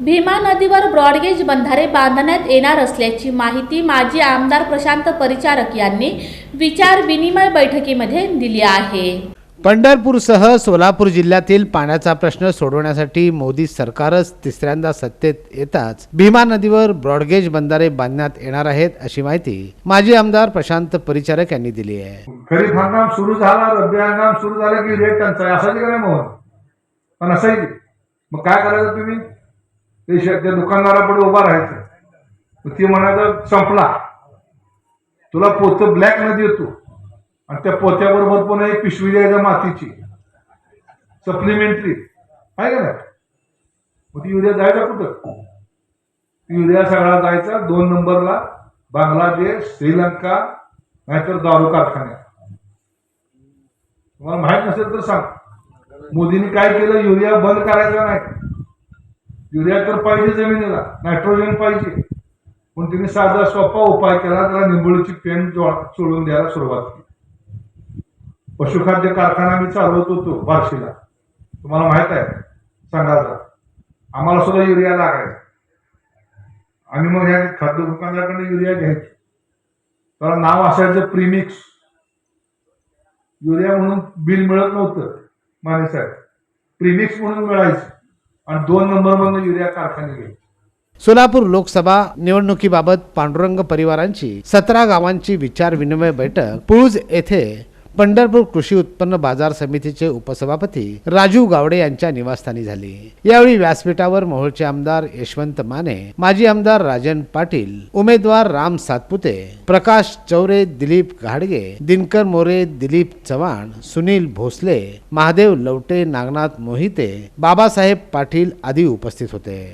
भीमा नदीवर ब्रॉडगेज बंधारे बांधण्यात येणार असल्याची माहिती माजी आमदार प्रशांत परिचारक यांनी विचार विनिमय बैठकीमध्ये दिली आहे. पंढरपूरसह सोलापूर जिल्ह्यातील पाण्याचा प्रश्न सोडवण्यासाठी मोदी सरकारच तिसऱ्यांदा सत्तेत येताच भीमा नदीवर ब्रॉडगेज बंधारे बांधण्यात येणार आहेत अशी माहिती माजी आमदार प्रशांत परिचारक यांनी दिली आहे. खरीप हंगाम सुरू झाला रब्बी हंगाम सुरू झाला की रेट टंचाई असायची का नाही मोहन? पण असायची मग काय करायचं तुम्ही? ते त्या दुकानदारा दुकानदारापुढे उभा राहायचं. ती म्हणायचं संपला. तुला पोतं ब्लॅक न देतो आणि त्या पोत्याबरोबर पण एक पिशवी द्यायचं मातीची. सप्लिमेंटरी आहे का नाही? मग ती युरिया जायचा कुठं? युरिया सगळा जायचा दोन नंबरला बांगलादेश श्रीलंका नाहीतर दारू कारखान्यात. तुम्हाला माहीत नसेल तर सांग. मोदींनी काय केलं? युरिया बंद करायचा नाही. युरिया तर पाहिजे जमिनीला नायट्रोजन पाहिजे. पण तिने साधा सोपा उपाय केला त्याला निंबोळीची पेन सोडून द्यायला सुरुवात केली. पशुखाद्य कारखाना मी चालवत होतो बार्शीला. तुम्हाला माहीत आहे सांगायचा आम्हाला सुद्धा युरिया लागायचा. आणि मग ह्या खाद्य दुकानदाराकडे युरिया घ्यायची. त्याला नाव असायचं प्रीमिक्स. युरिया म्हणून बिल मिळत नव्हतं माने साहेब. प्रीमिक्स म्हणून मिळायचं. आणि दोन नंबर मधून युरिया कारखाने गेले. सोलापूर लोकसभा निवडणुकीबाबत पांडुरंग परिवारांची सतरा गावांची विचार विनिमय बैठक पुळूज येथे पंढरपूर कृषी उत्पन्न बाजार समितीचे उपसभापती राजू गावडे यांच्या निवासस्थानी झाली. यावेळी व्यासपीठावर मोहोळचे आमदार यशवंत माने माजी आमदार राजन पाटील उमेदवार राम सातपुते प्रकाश चौरे दिलीप घाडगे दिनकर मोरे दिलीप चव्हाण सुनील भोसले महादेव लवटे नागनाथ मोहिते बाबासाहेब पाटील आदी उपस्थित होते.